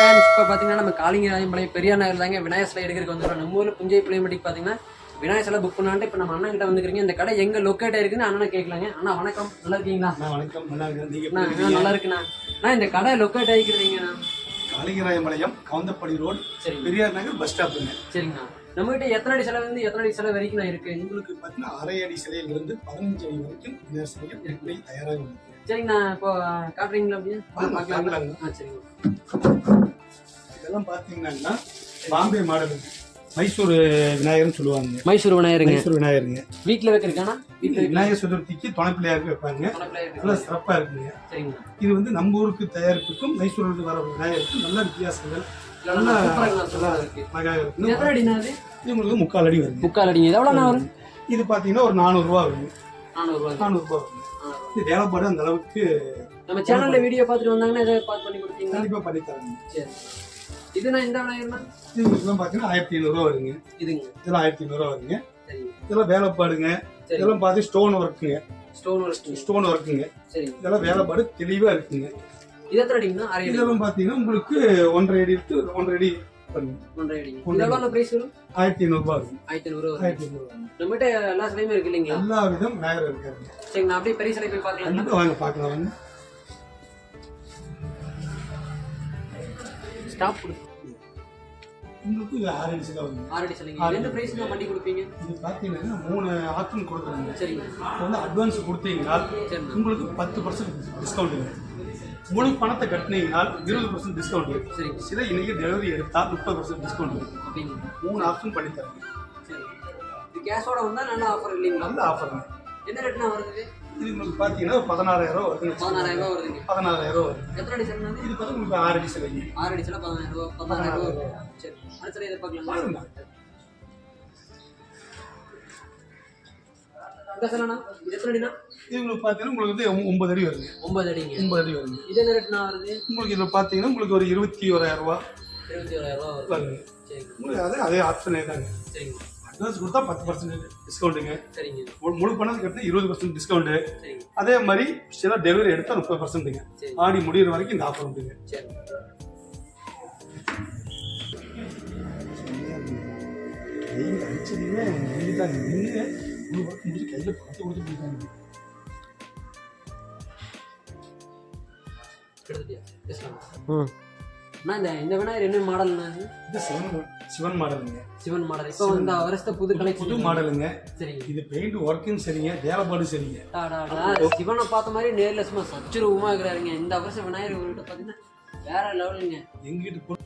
Friends இப்போ பார்த்தீங்கன்னா நம்ம காளிங்கராயம்பாளையம் பெரியார் நகர் தாங்க விநாயகர் சிலை எடுக்கிறதுக்கு வந்துடுறோம் நம்ம ஊரில் புஞ்சை பிள்ளையம்பட்டிக்கு பார்த்தீங்கன்னா விநாயகர் சிலை புக் பண்ணான்ட்டு இப்போ நம்ம அண்ணன் கிட்ட வந்துக்கிறீங்க இந்த கடை எங்கே லொக்கேட் ஆயிருக்குன்னு அண்ணனை கேட்கலாங்க அண்ணா வணக்கம். நல்லா இருக்கீங்களா? வணக்கம். நல்லா இருக்கேன். நல்லா இருக்குண்ணா அண்ணா. இந்த கடை லொக்கேட் ஆகிக்கிறீங்கண்ணா காளிங்கராயம்பாளையம் கவுந்தப்படி ரோடு சரிங்க. பெரியார் நகர் பஸ் ஸ்டாப்புங்க சரிங்கண்ணா. நம்மகிட்ட எத்தனை அடி சிலை வந்து எத்தனை அடி சிலை வரைக்கும் நான் இருக்கு உங்களுக்கு பார்த்தீங்கன்னா அரை அடி சிலையிலிருந்து பதினஞ்சு அடி வரைக்கும் சிலைகள் தயாராக இருக்கு சரிங்கண்ணா இப்போ காட்டுறீங்களா அப்படியே? வாங்க, பார்க்கலாங்களா பார்க்கலாங்க. ஆ சரிங்க இதெல்லாம் பார்த்தீங்கன்னா பாம்பே மாடல். மைசூர் விநாயகர்னு சொல்லுவாங்க. மைசூர் விநாயகருங்க. மைசூர் விநாயகருங்க. வீட்டில் வைக்கிறதுக்கானா? இது விநாயகர் சதுர்த்திக்கு துணைப்பிள்ளையாருக்கு வைப்பாங்க. பணப்பிள்ளை இருக்கு. நல்லா சிறப்பாக இருக்குங்க. சரிங்கண்ணா. இது வந்து நம்ம ஊருக்கு தயாரிப்புக்கும் மைசூருக்கு வர விநாயகருக்கும் நல்ல வித்தியாசங்கள். நல்லா நல்லா இருக்கு. எத்தனை அடிண்ணா அது? இது உங்களுக்கு முக்கால் அடி வருங்க. முக்கால் அடிங்க. இது எவ்வளோண்ணா வரும்? இது பார்த்தீங்கன்னா ஒரு நானூறுரூவா வருங்க நானூறுரூவா நானூறுரூவா இது வேலைப்பாடு அந்த அளவுக்கு நம்ம சேனல்ல வீடியோ பார்த்துட்டு வந்தாங்கன்னா எதாவது பார்த்து பண்ணி கொடுப்பீங்களா? கண்டிப்பாக பண்ணி தரேங்க சரி. இதுனா இந்த விநாயகர்னா இது இதெல்லாம் பார்த்தீங்கன்னா ஆயிரத்தி ஐநூறுரூவா வருங்க. இதுங்க. இதெல்லாம் ஆயிரத்தி ஐநூறுரூவா வருங்க. இதெல்லாம் வேலைப்பாடுங்க. சரி. இதெல்லாம் பார்த்து ஸ்டோன் ஒர்க்குங்க ஸ்டோன் ஒர்க் ஸ்டோன் ஒர்க்குங்க சரிங்க இதெல்லாம் வேலைப்பாடு தெளிவாக இருக்குங்க. இதெல்லாம் பார்த்தீங்கன்னா உங்களுக்கு ஒன்றரை அடி ஒன்றரை அடி ஆயிரத்தி இருக்கும் ஆயிரத்தி வரும். ஆயிரத்தி ஐநூறுரூவா நம்மகிட்ட எல்லா சிலையுமே இருக்கு இல்லைங்களா? எல்லா விதம் சரி நான் அப்படியே பெரிய சிலை போய் வாங்க பார்க்கலாம் வாங்க. ஸ்டாப் கொடு. உங்களுக்கு இது ஆறு இன்ச்சு தான் வருங்க ஆறு அடி சிலைங்க. எந்த ப்ரைஸ் நான் பண்ணி கொடுப்பீங்க? இது பார்த்தீங்கன்னா மூணு ஆப்ஷன் கொடுக்குறாங்க. சரிங்க. வந்து அட்வான்ஸ் கொடுத்தீங்கன்னா உங்களுக்கு பத்து பர்சன்ட் டிஸ்கவுண்ட்டுங்க முழு பணத்தை கட்டினீங்கன்னா இருபது பர்சன்ட் டிஸ்கவுண்ட் சரிங்க சில இன்னைக்கு டெலிவரி எடுத்தால் முப்பது பர்சன்ட் டிஸ்கவுண்ட் அப்படிங்களா? மூணு ஆப்ஷன் பண்ணி தரேங்க சரி. இது கேஷோட வந்தால் நல்ல ஆஃபர் இல்லைங்களா? நல்ல ஆஃபருங்க என்ன ரேட்னா வருது? இது உங்களுக்கு பார்த்தீங்கன்னா பதினாறாயிரம் ரூபா வருதுங்க பதினாறாயிரம் ரூபா வருதுங்க. பதினாறாயிரம் ரூபா வருது. எத்தனை அடி சிலை இது? பார்த்து உங்களுக்கு ஆறு சிலைங்க ஆறு அடி சிலை பதினாயிரம் ரூபா பதினாறாயிரம் ரூபா. சரி. அடுத்த இதை பார்க்கலாங்களா சிலைண்ணா இது உங்களுக்கு பார்த்தீங்கன்னா உங்களுக்கு வந்து ஒன்பது அடி வருங்க ஒன்பது அடிங்க. ஒன்பது அடி வருங்க இது என்ன ரேட்னா வருது? உங்களுக்கு இதில் பார்த்தீங்கன்னா உங்களுக்கு ஒரு இருபத்தி ஓராயிரம் ரூபா. இருபத்தி ஓராயிரம் ரூபா வருது. உங்களுக்கு அதே அதே ஆப்ஷனே தாங்க. சரிங்க. அட்வான்ஸ் கொடுத்தா பத்து பர்சன்ட் டிஸ்கவுண்ட்டுங்க சரிங்க. முழு- முழு பணம் கட்டினா இருபது பர்சன்ட் டிஸ்கவுண்ட்டு அதே மாதிரி சில டெலிவரி எடுத்தால் முப்பது பர்சன்ட்டுங்க ஆடி முடியிற வரைக்கும் இந்த ஆஃபர் உண்டுங்க. சரி. அடிச்சதுமே நின்று கையில் கொடுத்து இந்த இந்த விநாயகர் என்ன இது? இது சிவன் சிவன் மாடலுங்க சிவன் மாடல் இப்போ இந்த வருஷத்தை புது கலை புது மாடலுங்க சரிங்க. இது பெயிண்ட் ஒர்க்கும் சரிங்க வேலைப்பாடு சரிங்க. சிவனை பார்த்த மாதிரி நேர்ல சும்மா சச்சுரூபமா இருக்கிறாருங்க. இந்த வருஷம் விநாயகர் உங்கள்கிட்ட பார்த்தீங்கன்னா வேற லெவலுங்க எங்கிட்ட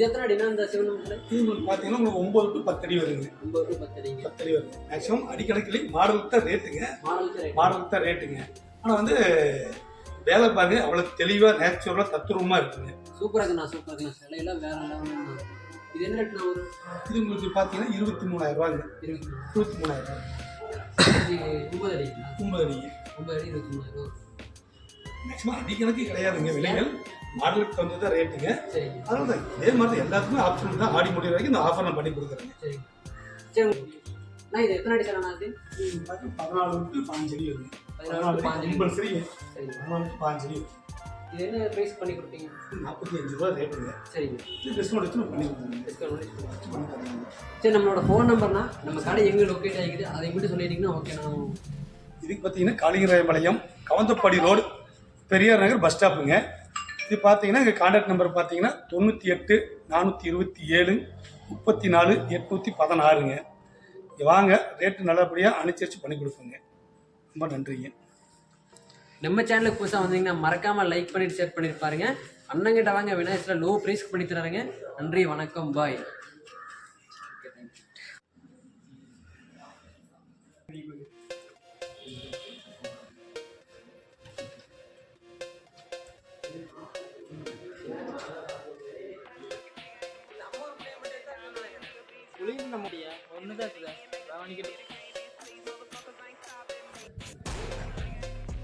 இது எத்தனை அடினா இந்த சிவன் இது பார்த்தீங்கன்னா உங்களுக்கு ஒம்பது டு பத்து அடி வருங்க ஒன்பது டு பத்து அடிங்க. பத்து அடி வருங்க மேக்ஸிமம் அடிக்கணக்கில் மாடலுக்கு தான் ரேட்டுங்க மாடலுக்கு மாடலுக்கு தான் ரேட்டுங்க ஆனால் வந்து வேலை பாருங்க அவ்வளோ தெளிவாக நேச்சுரலாக தத்துரூபமாக இருக்குங்க. சூப்பரா இருக்குண்ணா சூப்பரா இருக்குண்ணா. சிலையெல்லாம் வேற லெவலுங்க இது என்ன ரேட்னா ஒரு? இது உங்களுக்கு பார்த்தீங்கன்னா இருபத்தி மூணாயிரம் ரூபாங்க இருபத்தி இருபத்தி மூணாயிரம் இது ஒன்பது அடிங்களா? ஒன்பது அடிங்க. ஒன்பது அடி இருபத்தி மூணாயிரம் மேக்ஸிமம் அடிக்கணக்கு கிடையாதுங்க விலைகள். மாடலுக்கு தகுந்தது தான் ரேட்டுங்க சரிங்க. அதனால தான் இதே மாதிரி எல்லாத்துக்குமே ஆப்ஷன் தான் ஆடி முடிகிற வரைக்கும் இந்த ஆஃபர் நான் பண்ணி கொடுக்குறேங்க. சரி அண்ணா இது எத்தனை அடி இது பார்த்தீங்கன்னா பதினாலு டு பாஞ்சு அடி வருங்க பதினாலு பாஞ்சு. கம்பல்சரி பதினாலு டு பாஞ்சு அடி இது என்ன ப்ரைஸ் பண்ணி கொடுப்பீங்க நாற்பத்தி அஞ்சு ரூபா ரேட்டுங்க சரிங்க. இது டிஸ்கவுண்ட் வச்சு நான் பண்ணி கொடுக்குறேங்க. டிஸ்கவுண்ட் பண்ணி கொடுங்க. பண்ணி தரேங்க. சரி நம்மளோட ஃபோன் நம்பர்னா நம்ம கடை எங்கே லொக்கேட் ஆகிக்குது அதை மட்டும் சொல்லிட்டீங்கன்னா ஓகே நான் இதுக்கு பார்த்தீங்கன்னா காளிங்கராயபாளையம் கவந்தப்பாடி ரோடு பெரியார் நகர் பஸ் ஸ்டாப்புங்க இது பார்த்தீங்கன்னா எங்கள் கான்டாக்ட் நம்பர் பார்த்தீங்கன்னா தொண்ணூற்றி எட்டு நானூற்றி இருபத்தி ஏழு முப்பத்தி நாலு எட்நூற்றி பதினாறுங்க. வாங்க ரேட்டு நல்லபடியாக அனுசரித்து பண்ணி கொடுப்போங்க. ரொம்ப நன்றிங்க. நம்ம சேனலுக்கு புதுசாக வந்தீங்கன்னா மறக்காமல் லைக் பண்ணிட்டு ஷேர் பண்ணிட்டு பாருங்க. அண்ணங்கிட்ட வாங்க விநாயகத்தில் லோ ப்ரைஸ்க்கு பண்ணி தராங்க. நன்றி வணக்கம் பாய்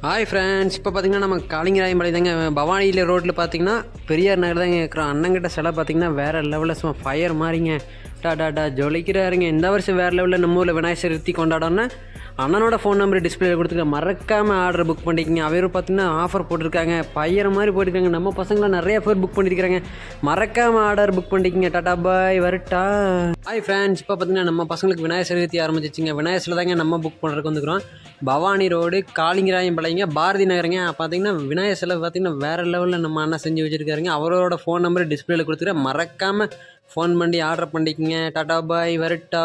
ஹாய் ஃப்ரெண்ட்ஸ் இப்போ பார்த்தீங்கன்னா நம்ம காளிங்கராயம்பாளையம் தாங்க. பவானியில் ரோட்டில் பார்த்தீங்கன்னா பெரியார் நகர் தாங்க இருக்கிறோம். அண்ணங்கிட்ட சிலை பார்த்தீங்கன்னா வேறு லெவலில் சும்மா ஃபயர் மாதிரிங்க டா ஜொலிக்கிறாருங்க. இந்த வருஷம் வேறு லெவலில் நம்ம ஊரில் விநாயகர் சதுர்த்தி கொண்டாடோன்னா அண்ணனோட ஃபோன் நம்பர் டிஸ்பிளேல கொடுத்துருக்க மறக்காமல் ஆர்டர் புக் பண்ணிக்கிங்க. அவரும் பார்த்தீங்கன்னா ஆஃபர் போட்டிருக்காங்க. பையற மாதிரி போயிருக்காங்க நம்ம பசங்களாம் நிறைய பேர் புக் பண்ணியிருக்காங்க மறக்காமல் ஆர்டர் புக் பண்ணிக்கிங்க. டாடா பாய் வரட்டா. ஹாய் ஃப்ரெண்ட்ஸ் இப்போ பார்த்தீங்கன்னா நம்ம பசங்களுக்கு விநாயகர் சதுர்த்தி ஆரம்பிச்சிச்சிங்க. விநாயகரில் தாங்க நம்ம புக் பண்ணுறதுக்கு வந்துக்கிறோம். பவானி ரோடு காளிங்கராயம் பாளையங்க பாரதி நகருங்க. பார்த்தீங்கன்னா விநாயகர் சிலை பார்த்தீங்கன்னா வேறு லெவலில் நம்ம அண்ணன் செஞ்சு வச்சுருக்காருங்க. அவரோட ஃபோன் நம்பர் டிஸ்பிளேல கொடுத்துருக்கேன் மறக்காமல் ஃபோன் பண்ணி ஆர்டர் பண்ணிக்கங்க. டாடா பாய் வரட்டா.